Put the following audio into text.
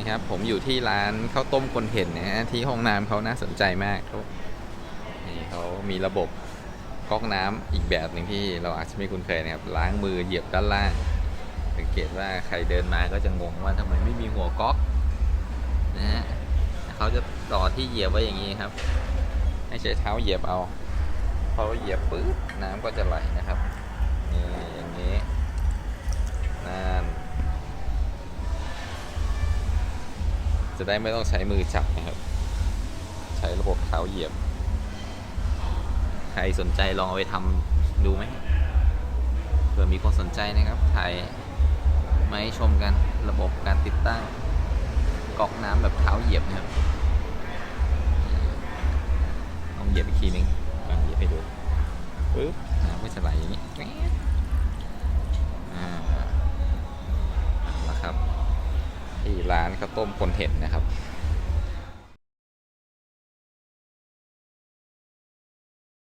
นี่ครับ ผมอยู่ที่ร้านข้าวต้มคนเห็นนะฮะที่ห้องน้ำเขาน่าสนใจมากเขานี่เขามีระบบก๊อกน้ำอีกแบบหนึ่งที่เราอาจจะไม่คุ้นเคยนะครับ ล้างมือเหยียบด้านล่าง สังเกตว่าใครเดินมาก็จะงงว่าทำไมไม่มีหัวก๊อกนะฮะเขาจะต่อที่เหยียบไว้อย่างนี้ครับ ให้ใช้เท้าเหยียบเอาพอเหยียบปุ๊บน้ำก็จะไหลนะครับ จะได้ไม่ต้องใช้มือจับนะครับ ใช้ระบบเท้าเหยียบ ใครสนใจลองเอาไปทำดูไหมเผื่อมีคนสนใจนะครับ ถ่ายมาให้ชมกันระบบการติดตั้งก๊อกน้ำแบบเท้าเหยียบนะครับลองเหยียบอีกทีนึงอะเหยียบให้ดูปึ๊บน้ำก็จะไหลอย่างนี้ ร้านข้าวต้มคนเห็นนะครับ